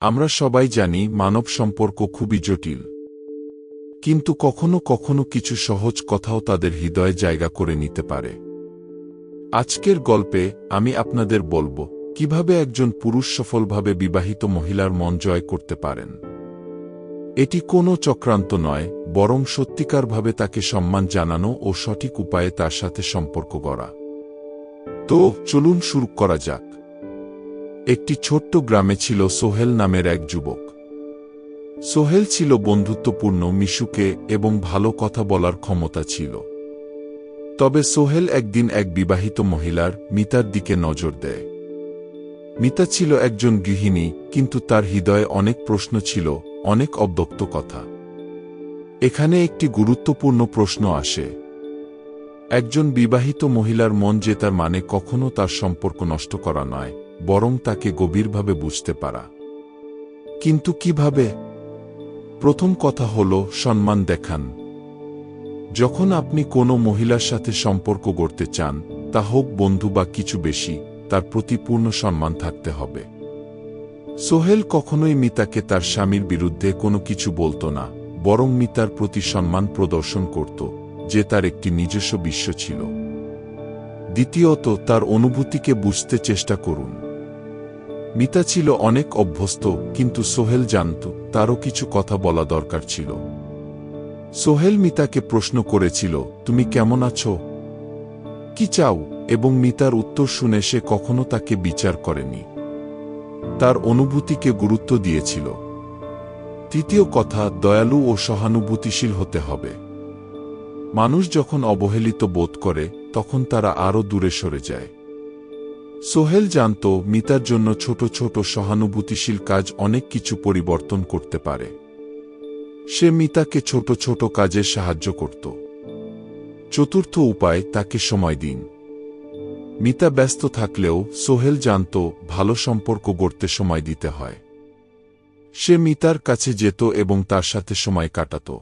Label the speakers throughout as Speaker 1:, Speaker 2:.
Speaker 1: আমরা সবাই জানি মানব সম্পর্ক খুবই জটিল। কিন্তু কখনো কখনো কিছু সহজ কথাও তাদের হৃদয়ে জায়গা করে নিতে পারে। আজকের গল্পে আমি আপনাদের বলব, কীভাবে একজন পুরুষ সফলভাবে বিবাহিত মহিলার মন জয় করতে পারেন। এটি কোনো চক্রান্ত নয়, বরং সত্যিকারভাবে তাকে সম্মান জানানো ও সঠিক উপায়ে তার সাথে সম্পর্ক গড়া। তো চলুন শুরু করা যাক। একটি ছোট্ট গ্রামে ছিল সোহেল নামের এক যুবক। সোহেল ছিল বন্ধুত্বপূর্ণ, মিশুকে এবং ভালো কথা বলার ক্ষমতা ছিল। তবে সোহেল একদিন এক বিবাহিত মহিলার মিতার দিকে নজর দেয়। মিতা ছিল একজন গৃহিণী, কিন্তু তার হৃদয়ে অনেক প্রশ্ন ছিল, অনেক অব্যক্ত কথা। এখানে একটি গুরুত্বপূর্ণ প্রশ্ন আসে। একজন বিবাহিত মহিলার মন জেতার মানে কখনো তার সম্পর্ক নষ্ট করা নয়। বরং তাকে গভীরভাবে বুঝতে পারা। কিন্তু কীভাবে? প্রথম কথা হল, সম্মান দেখান। যখন আপনি কোনো মহিলার সাথে সম্পর্ক গড়তে চান, তা হোক বন্ধু বা কিছু বেশি, তার প্রতি পূর্ণ সম্মান থাকতে হবে। সোহেল কখনোই মিতাকে তার স্বামীর বিরুদ্ধে কোনো কিছু বলতো না, বরং মিতার প্রতি সম্মান প্রদর্শন করত, যে তার একটি নিজস্ব বিশ্ব ছিল। দ্বিতীয়ত, তার অনুভূতিকে বুঝতে চেষ্টা করুন। মিতা ছিল অনেক অভ্যস্ত, কিন্তু সোহেল জানত, তারও কিছু কথা বলা দরকার ছিল। সোহেল মিতাকে প্রশ্ন করেছিল, তুমি কেমন আছো? কি চাও? এবং মিতার উত্তর শুনে সে কখনো তাকে বিচার করেনি। তার অনুভূতিকে গুরুত্ব দিয়েছিল। তৃতীয় কথা, দয়ালু ও সহানুভূতিশীল হতে হবে। মানুষ যখন অবহেলিত বোধ করে, তখন তারা আরও দূরে সরে যায়। সোহেল জানত, মিতার জন্য ছোট ছোট সহানুভূতিশীল কাজ অনেক কিছু পরিবর্তন করতে পারে। সে মিতাকে ছোট ছোট কাজে সাহায্য করত। চতুর্থ উপায়, তাকে সময় দিন। মিতা ব্যস্ত থাকলেও সোহেল জানত, ভালো সম্পর্ক গড়তে সময় দিতে হয়। সে মিতার কাছে যেত এবং তার সাথে সময় কাটাত।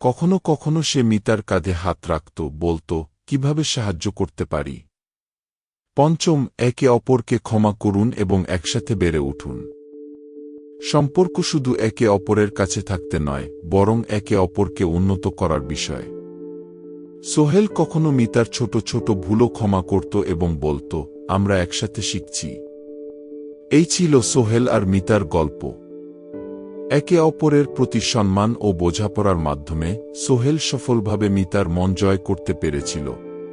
Speaker 1: কখনো কখনো সে মিতার কাঁধে হাত রাখত, বলত, কীভাবে সাহায্য করতে পারি? পঞ্চম, একে অপরকে ক্ষমা করুন এবং একসাথে বেড়ে উঠুন। সম্পর্ক শুধু একে অপরের কাছে থাকতে নয়, বরং একে অপরকে উন্নত করার বিষয়। সোহেল কখনো মিতার ছোট ছোট ভুলও ক্ষমা করত এবং বলত, আমরা একসাথে শিখছি। এই ছিল সোহেল আর মিতার গল্প। একে অপরের প্রতি সম্মান ও বোঝাপড়ার মাধ্যমে সোহেল সফলভাবে মিতার মন জয় করতে পেরেছিল,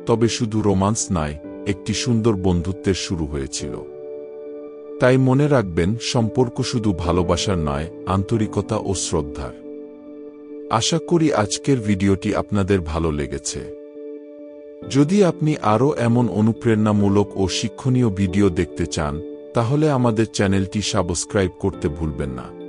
Speaker 1: তবে শুধু রোমান্স নয় একটি সুন্দর বন্ধুত্বের শুরু হয়েছিল। তাই মনে রাখবেন, সম্পর্ক শুধু ভালোবাসার নয়, আন্তরিকতা ও শ্রদ্ধার। আশা করি আজকের ভিডিওটি আপনাদের ভালো লেগেছে। যদি আপনি আরও এমন অনুপ্রেরণামূলক ও শিক্ষণীয় ভিডিও দেখতে চান, তাহলে আমাদের চ্যানেলটি সাবস্ক্রাইব করতে ভুলবেন না।